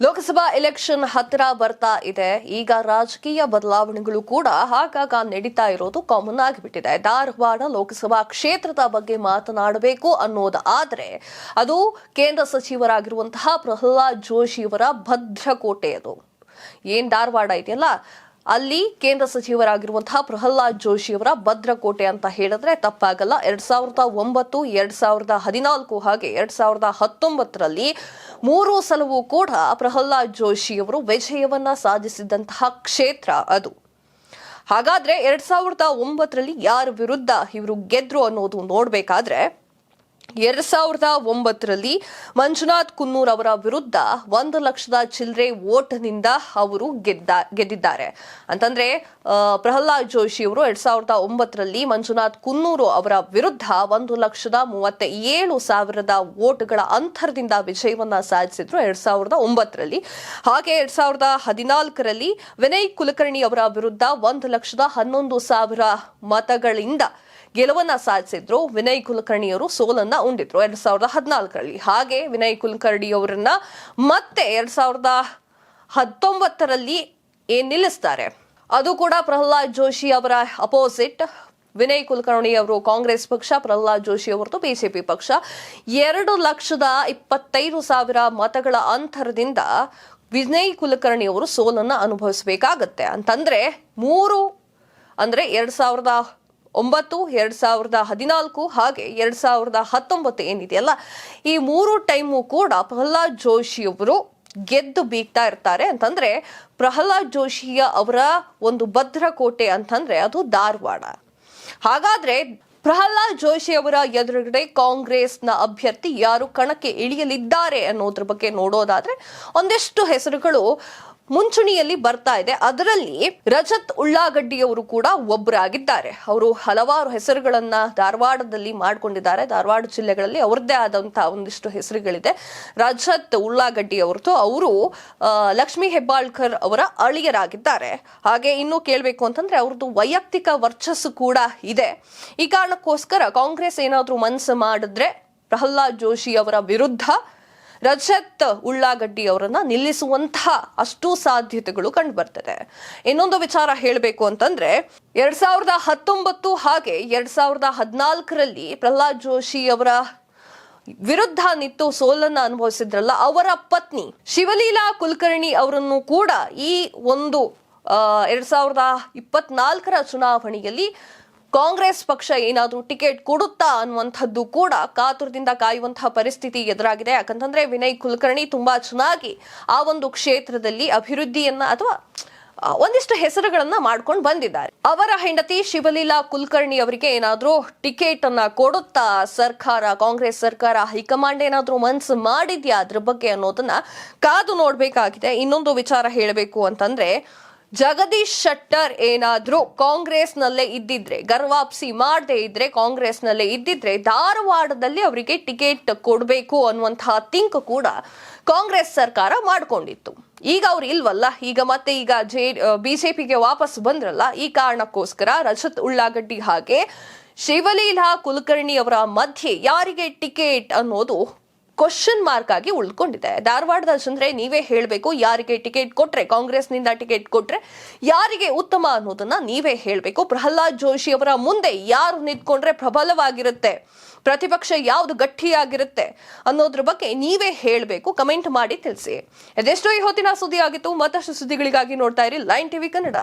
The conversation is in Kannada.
ಲೋಕಸಭಾ ಎಲೆಕ್ಷನ್ ಹತ್ತಿರ ಬರ್ತಾ ಇದೆ. ಈಗ ರಾಜಕೀಯ ಬದಲಾವಣೆಗಳು ಕೂಡ ಆಗಾಗ ನಡೀತಾ ಇರೋದು ಕಾಮನ್ ಆಗಿಬಿಟ್ಟಿದೆ. ಧಾರವಾಡ ಲೋಕಸಭಾ ಕ್ಷೇತ್ರದ ಬಗ್ಗೆ ಮಾತನಾಡಬೇಕು ಅನ್ನೋದು ಆದರೆ ಅದು ಕೇಂದ್ರ ಸಚಿವರಾಗಿರುವಂತಹ ಪ್ರಹ್ಲಾದ್ ಜೋಶಿಯವರ ಭದ್ರಕೋಟೆ ಅದು. ಏನ್ ಧಾರವಾಡ ಇದೆಯಲ್ಲ? ಅಲ್ಲಿ ಕೇಂದ್ರ ಸಚಿವರಾಗಿರುವಂತಹ ಪ್ರಹ್ಲಾದ್ ಜೋಶಿ ಅವರ ಭದ್ರಕೋಟೆ ಅಂತ ಹೇಳಿದ್ರೆ ತಪ್ಪಾಗಲ್ಲ. ಎರಡ್ ಸಾವಿರದ ಒಂಬತ್ತು, ಎರಡ್ ಸಾವಿರದ ಹದಿನಾಲ್ಕು ಹಾಗೆ ಎರಡ್ ಸಾವಿರದ ಹತ್ತೊಂಬತ್ತರಲ್ಲಿ ಮೂರು ಸಲವೂ ಕೂಡ ಪ್ರಹ್ಲಾದ್ ಜೋಶಿ ಅವರು ವಿಜಯವನ್ನ ಸಾಧಿಸಿದಂತಹ ಕ್ಷೇತ್ರ ಅದು. ಹಾಗಾದ್ರೆ ಎರಡ್ ಸಾವಿರದ ಒಂಬತ್ತರಲ್ಲಿ ಯಾರ ವಿರುದ್ಧ ಇವರು ಗೆದ್ರು ಅನ್ನೋದು ನೋಡ್ಬೇಕಾದ್ರೆ ಎರಡ್ ಸಾವಿರದ ಒಂಬತ್ತರಲ್ಲಿ ಮಂಜುನಾಥ್ ಕುನ್ನೂರ್ ಅವರ ವಿರುದ್ಧ ಒಂದು ಲಕ್ಷದ ಚಿಲ್ಲರೆ ವೋಟ್ನಿಂದ ಅವರು ಗೆದ್ದ, ಗೆದ್ದಿದ್ದಾರೆ. ಅಂತಂದ್ರೆ ಪ್ರಹ್ಲಾದ್ ಜೋಶಿ ಅವರು ಎರಡ್ ಸಾವಿರದ ಒಂಬತ್ತರಲ್ಲಿ ಮಂಜುನಾಥ್ ಕುನ್ನೂರು ಅವರ ವಿರುದ್ಧ ಒಂದು ಲಕ್ಷದ ಮೂವತ್ತ ಏಳು ಸಾವಿರದ ವೋಟ್ಗಳ ಅಂತರದಿಂದ ವಿಜಯವನ್ನ ಸಾಧಿಸಿದ್ರು ಎರಡ್ ಸಾವಿರದ ಒಂಬತ್ತರಲ್ಲಿ. ಹಾಗೆ ಎರಡ್ ಸಾವಿರದ ಹದಿನಾಲ್ಕರಲ್ಲಿ ವಿನಯ್ ಕುಲಕರ್ಣಿ ಅವರ ವಿರುದ್ಧ ಒಂದು ಲಕ್ಷದ ಹನ್ನೊಂದು ಸಾವಿರ ಮತಗಳಿಂದ ಗೆಲುವನ್ನ ಸಾಧಿಸಿದ್ರು. ವಿನಯ್ ಕುಲಕರ್ಣಿಯವರು ಸೋಲನ್ನ ಉಂಡಿದ್ರು. ಎರಡ್ ಸಾವಿರದ ಹದಿನಾಲ್ಕರಲ್ಲಿ. ಹಾಗೆ ವಿನಯ್ ಕುಲಕರ್ಣಿ ಅವರನ್ನ ಮತ್ತೆ ಎರಡ್ ಸಾವಿರದ ಹತ್ತೊಂಬತ್ತರಲ್ಲಿ ಏನ್ ನಿಲ್ಲಿಸ್ತಾರೆ. ಅದು ಕೂಡ ಪ್ರಹ್ಲಾದ್ ಜೋಶಿ ಅವರ ಅಪೋಸಿಟ್ ವಿನಯ್ ಕುಲಕರ್ಣಿ ಅವರು ಕಾಂಗ್ರೆಸ್ ಪಕ್ಷ, ಪ್ರಹ್ಲಾದ್ ಜೋಶಿ ಅವರದು ಬಿಜೆಪಿ ಪಕ್ಷ. ಎರಡು ಲಕ್ಷದ ಇಪ್ಪತ್ತೈದು ಸಾವಿರ ಮತಗಳ ಅಂತರದಿಂದ ವಿನಯ್ ಕುಲಕರ್ಣಿ ಅವರು ಸೋಲನ್ನ ಅನುಭವಿಸಬೇಕಾಗತ್ತೆ. ಅಂತಂದ್ರೆ ಮೂರು, ಅಂದ್ರೆ ಎರಡ್ ಸಾವಿರದ ಒಂಬತ್ತು, ಎರಡ್ ಸಾವಿರದ ಹದಿನಾಲ್ಕು ಹಾಗೆ ಎರಡ್ ಸಾವಿರದ ಹತ್ತೊಂಬತ್ತು ಏನಿದೆಯಲ್ಲ ಈ ಮೂರು ಟೈಮು ಕೂಡ ಪ್ರಹ್ಲಾದ್ ಜೋಶಿ ಅವರು ಗೆದ್ದು ಬೀಗ್ತಾ ಇರ್ತಾರೆ ಅಂತಂದ್ರೆ, ಪ್ರಹ್ಲಾದ್ ಜೋಶಿಯ ಅವರ ಒಂದು ಭದ್ರಕೋಟೆ ಅಂತಂದ್ರೆ ಅದು ಧಾರವಾಡ. ಹಾಗಾದ್ರೆ ಪ್ರಹ್ಲಾದ್ ಜೋಶಿ ಅವರ ಎದುರುಗಡೆ ಕಾಂಗ್ರೆಸ್ನ ಅಭ್ಯರ್ಥಿ ಯಾರು ಕಣಕ್ಕೆ ಇಳಿಯಲಿದ್ದಾರೆ ಅನ್ನೋದ್ರ ಬಗ್ಗೆ ನೋಡೋದಾದ್ರೆ, ಒಂದಿಷ್ಟು ಹೆಸರುಗಳು ಮುಂಚೂಣಿಯಲ್ಲಿ ಬರ್ತಾ ಇದೆ. ಅದರಲ್ಲಿ ರಜತ್ ಉಳ್ಳಾಗಡ್ಡಿಯವರು ಕೂಡ ಒಬ್ಬರಾಗಿದ್ದಾರೆ. ಅವರು ಹಲವಾರು ಹೆಸರುಗಳನ್ನ ಧಾರವಾಡದಲ್ಲಿ ಮಾಡಿಕೊಂಡಿದ್ದಾರೆ. ಧಾರವಾಡ ಜಿಲ್ಲೆಗಳಲ್ಲಿ ಅವ್ರದ್ದೇ ಆದಂತಹ ಒಂದಿಷ್ಟು ಹೆಸರುಗಳಿದೆ. ರಜತ್ ಉಳ್ಳಾಗಡ್ಡಿ ಅವರದು ಅವರು ಲಕ್ಷ್ಮೀ ಹೆಬ್ಬಾಳ್ಕರ್ ಅವರ ಅಳಿಯರಾಗಿದ್ದಾರೆ. ಹಾಗೆ ಇನ್ನೂ ಕೇಳಬೇಕು ಅಂತಂದ್ರೆ ಅವ್ರದ್ದು ವೈಯಕ್ತಿಕ ವರ್ಚಸ್ಸು ಕೂಡ ಇದೆ. ಈ ಕಾರಣಕ್ಕೋಸ್ಕರ ಕಾಂಗ್ರೆಸ್ ಏನಾದರೂ ಮನಸ್ಸು ಮಾಡಿದ್ರೆ ಪ್ರಹ್ಲಾದ್ ಜೋಶಿ ಅವರ ವಿರುದ್ಧ ರಜತ್ ಉಳ್ಳಾಗಡ್ಡಿ ಅವರನ್ನ ನಿಲ್ಲಿಸುವಂತಹ ಅಷ್ಟು ಸಾಧ್ಯತೆಗಳು ಕಂಡು ಬರ್ತದೆ ಇನ್ನೊಂದು ವಿಚಾರ ಹೇಳಬೇಕು ಅಂತಂದ್ರೆ, ಎರಡ್ ಸಾವಿರದ ಹತ್ತೊಂಬತ್ತು ಹಾಗೆ ಎರಡ್ ಸಾವಿರದ ಹದಿನಾಲ್ಕರಲ್ಲಿ ಪ್ರಹ್ಲಾದ್ ಜೋಶಿ ಅವರ ವಿರುದ್ಧ ನಿಂತು ಸೋಲನ್ನ ಅನುಭವಿಸಿದ್ರಲ್ಲ, ಅವರ ಪತ್ನಿ ಶಿವಲೀಲಾ ಕುಲಕರ್ಣಿ ಅವರನ್ನು ಕೂಡ ಈ ಒಂದು ಎರಡ್ ಸಾವಿರದ ಇಪ್ಪತ್ನಾಲ್ಕರ ಚುನಾವಣೆಯಲ್ಲಿ ಕಾಂಗ್ರೆಸ್ ಪಕ್ಷ ಏನಾದರೂ ಟಿಕೆಟ್ ಕೊಡುತ್ತಾ ಅನ್ನುವಂಥದ್ದು ಕೂಡ ಕಾತುರದಿಂದ ಕಾಯುವಂತಹ ಪರಿಸ್ಥಿತಿ ಎದುರಾಗಿದೆ. ಯಾಕಂತಂದ್ರೆ ವಿನಯ್ ಕುಲಕರ್ಣಿ ತುಂಬಾ ಚೆನ್ನಾಗಿ ಆ ಒಂದು ಕ್ಷೇತ್ರದಲ್ಲಿ ಅಭಿವೃದ್ಧಿಯನ್ನ ಅಥವಾ ಒಂದಿಷ್ಟು ಹೆಸರುಗಳನ್ನ ಮಾಡ್ಕೊಂಡು ಬಂದಿದ್ದಾರೆ. ಅವರ ಹೆಂಡತಿ ಶಿವಲೀಲಾ ಕುಲಕರ್ಣಿ ಅವರಿಗೆ ಏನಾದರೂ ಟಿಕೆಟ್ ಅನ್ನ ಕೊಡುತ್ತಾ ಸರ್ಕಾರ, ಕಾಂಗ್ರೆಸ್ ಸರ್ಕಾರ, ಹೈಕಮಾಂಡ್ ಏನಾದರೂ ಮನ್ಸು ಮಾಡಿದ್ಯಾ? ಅದ್ರ ಬಗ್ಗೆ ಅನ್ನೋದನ್ನ ಕಾದು ನೋಡ್ಬೇಕಾಗಿದೆ. ಇನ್ನೊಂದು ವಿಚಾರ ಹೇಳಬೇಕು ಅಂತಂದ್ರೆ ಜಗದೀಶ್ ಶೆಟ್ಟರ್ ಏನಾದ್ರೂ ಕಾಂಗ್ರೆಸ್ನಲ್ಲೇ ಇದ್ದಿದ್ರೆ ಗರ್ವಾಪ್ಸಿ ಮಾಡದೇ ಇದ್ರೆ ಕಾಂಗ್ರೆಸ್ನಲ್ಲೇ ಇದ್ದಿದ್ರೆ ಧಾರವಾಡದಲ್ಲಿ ಅವರಿಗೆ ಟಿಕೆಟ್ ಕೊಡಬೇಕು ಅನ್ನುವಂತಹ ಥಿಂಕ್ ಕೂಡ ಕಾಂಗ್ರೆಸ್ ಸರ್ಕಾರ ಮಾಡಿಕೊಂಡಿತ್ತು. ಈಗ ಅವ್ರು ಇಲ್ವಲ್ಲ? ಈಗ ಮತ್ತೆ ಈಗ ಜೆ ಬಿಜೆಪಿಗೆ ವಾಪಸ್ ಬಂದ್ರಲ್ಲ, ಈ ಕಾರಣಕ್ಕೋಸ್ಕರ ರಜತ್ ಉಳ್ಳಾಗಡ್ಡಿ ಹಾಗೆ ಶಿವಲೀಲಾ ಕುಲಕರ್ಣಿ ಅವರ ಮಧ್ಯೆ ಯಾರಿಗೆ ಟಿಕೆಟ್ ಅನ್ನೋದು ಕ್ವಶನ್ ಮಾರ್ಕ್ ಆಗಿ ಉಳ್ಕೊಂಡಿದೆ. ಧಾರವಾಡದಲ್ಲಿ ಜನರೇ ನೀವೇ ಹೇಳಬೇಕು, ಯಾರಿಗೆ ಟಿಕೆಟ್ ಕೊಟ್ರೆ, ಕಾಂಗ್ರೆಸ್ನಿಂದ ಟಿಕೆಟ್ ಕೊಟ್ರೆ ಯಾರಿಗೆ ಉತ್ತಮ ಅನ್ನೋದನ್ನ ನೀವೇ ಹೇಳಬೇಕು. ಪ್ರಹ್ಲಾದ್ ಜೋಶಿ ಅವರ ಮುಂದೆ ಯಾರು ನಿಂತ್ಕೊಂಡ್ರೆ ಪ್ರಬಲವಾಗಿರುತ್ತೆ, ಪ್ರತಿಪಕ್ಷ ಯಾವ್ದು ಗಟ್ಟಿಯಾಗಿರುತ್ತೆ ಅನ್ನೋದ್ರ ಬಗ್ಗೆ ನೀವೇ ಹೇಳಬೇಕು. ಕಮೆಂಟ್ ಮಾಡಿ ತಿಳಿಸಿ. ಅದೆಷ್ಟೋ ಈ ಹೊತ್ತಿನ ಸುದ್ದಿ ಆಗಿತ್ತು ಮತ್ತಷ್ಟು ಸುದ್ದಿಗಳಿಗಾಗಿ ನೋಡ್ತಾ ಇರಿ ಲೈನ್ ಟಿವಿ ಕನ್ನಡ.